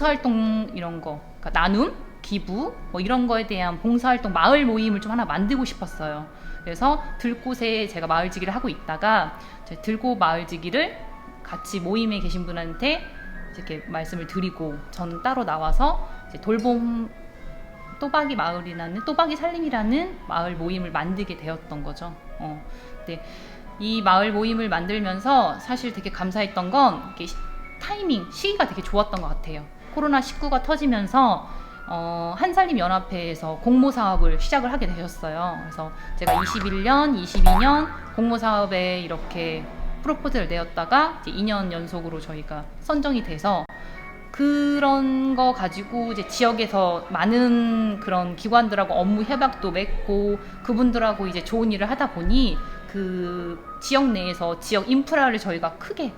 봉사활동 이런 거, 그러니까 나눔, 기부 뭐 이런 거에 대한 봉사활동 마을 모임을 좀 하나 만들고 싶었어요. 그래서 들꽃에 제가 마을지기를 하고 있다가 들꽃 마을지기를 같이 모임에 계신 분한테 이렇게 말씀을 드리고 저는 따로 나와서 돌봄 또박이 마을이라는 또박이 살림이라는 마을 모임을 만들게 되었던 거죠. 어. 근데 이 마을 모임을 만들면서 사실 되게 감사했던 건 타이밍 시기가 되게 좋았던 것 같아요. 코로나 19가 터지면서 어, 한살림 연합회에서 공모 사업을 시작을 하게 되셨어요. 그래서 제가 21년, 22년 공모 사업에 이렇게 프로포즈를 내었다가 이제 2년 연속으로 저희가 선정이 돼서 그런 거 가지고 이제 지역에서 많은 그런 기관들하고 업무 협약도 맺고 그분들하고 이제 좋은 일을 하다 보니 그 지역 내에서 지역 인프라를 저희가 크게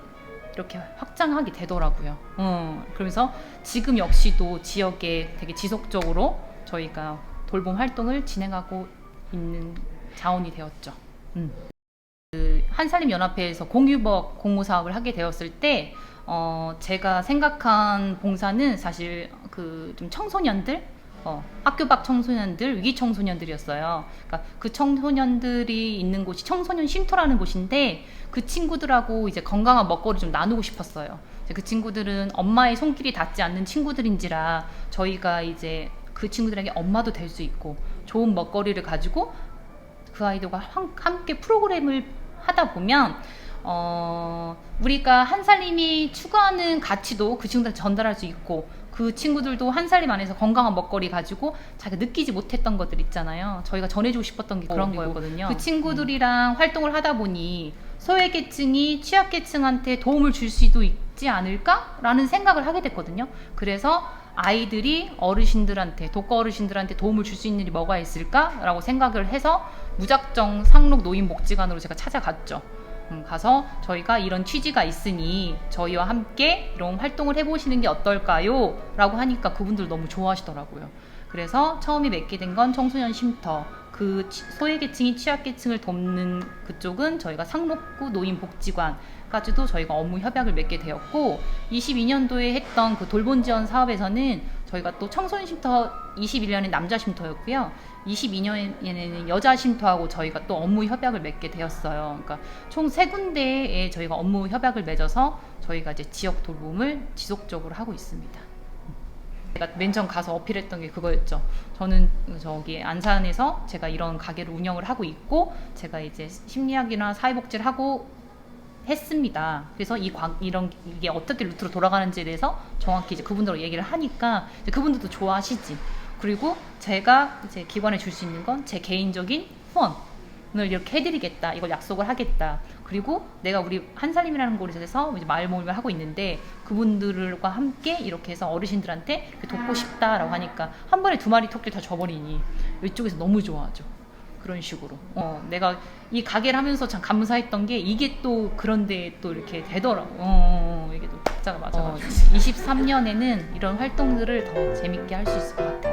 이렇게 확장하게 되더라고요. 어, 그러면서 지금 역시도 지역에 되게 지속적으로 저희가 돌봄 활동을 진행하고 있는 자원이 되었죠. 음. 그 한살림 연합회에서 공유법 공모 사업을 하게 되었을 때 어, 제가 생각한 봉사는 사실 그 좀 청소년들 어, 학교 밖 청소년들, 위기 청소년들이었어요. 그러니까 그 청소년들이 있는 곳이 청소년 쉼터라는 곳인데 그 친구들하고 이제 건강한 먹거리 좀 나누고 싶었어요. 그 친구들은 엄마의 손길이 닿지 않는 친구들인지라 저희가 이제 그 친구들에게 엄마도 될 수 있고 좋은 먹거리를 가지고 그 아이들과 함- 함께 프로그램을 하다 보면 어, 우리가 한살림이 추구하는 가치도 그 친구들한테 전달할 수 있고 그 친구들도 한 살림 안에서 건강한 먹거리 가지고 자기가 느끼지 못했던 것들 있잖아요. 저희가 전해주고 싶었던 게 그런 어, 그리고 거였거든요. 그 친구들이랑 활동을 하다 보니 소외계층이 취약계층한테 도움을 줄 수도 있지 않을까라는 생각을 하게 됐거든요. 그래서 아이들이 어르신들한테 독거 어르신들한테 도움을 줄 수 있는 일이 뭐가 있을까라고 생각을 해서 무작정 상록 노인 복지관으로 제가 찾아갔죠. 음, 가서 저희가 이런 취지가 있으니 저희와 함께 이런 활동을 해보시는 게 어떨까요? 라고 하니까 그분들 너무 좋아하시더라고요. 그래서 처음에 맺게 된 건 청소년 쉼터. 그 취- 소외계층이 취약계층을 돕는 그쪽은 저희가 상록구 노인복지관까지도 저희가 업무 협약을 맺게 되었고 22년도에 했던 그 돌봄 지원 사업에서는 저희가 또 청소년 쉼터 21년에 남자 쉼터였고요. 22년에는 여자 쉼터하고 저희가 또 업무 협약을 맺게 되었어요. 그러니까 총 세 군데에 저희가 업무 협약을 맺어서 저희가 이제 지역 돌봄을 지속적으로 하고 있습니다. 제가 맨 처음 가서 어필했던 게 그거였죠. 저는 저기 안산에서 제가 이런 가게를 운영을 하고 있고 제가 이제 심리학이나 사회복지를 하고 했습니다. 그래서 이 관, 이런 이게 어떻게 루트로 돌아가는지에 대해서 정확히 이제 그분들하고 얘기를 하니까 그분들도 좋아하시지. 그리고 제가 이제 기관에 줄 수 있는 건 제 개인적인 후원 을 이렇게 해드리겠다. 이걸 약속을 하겠다. 그리고 내가 우리 한살림이라는 곳에서 이제 마을 모임을 하고 있는데 그분들과 함께 이렇게 해서 어르신들한테 돕고 싶다라고 하니까 한 번에 두 마리 토끼를 다 줘버리니 이쪽에서 너무 좋아하죠. 그런 식으로. 어, 내가 이 가게를 하면서 참 감사했던 게 이게 또 그런데 또 이렇게 되더라고. 어, 어, 어, 이게 또 박자가 맞아가지고. 23년에는 이런 활동들을 더 재밌게 할 수 있을 것 같아요.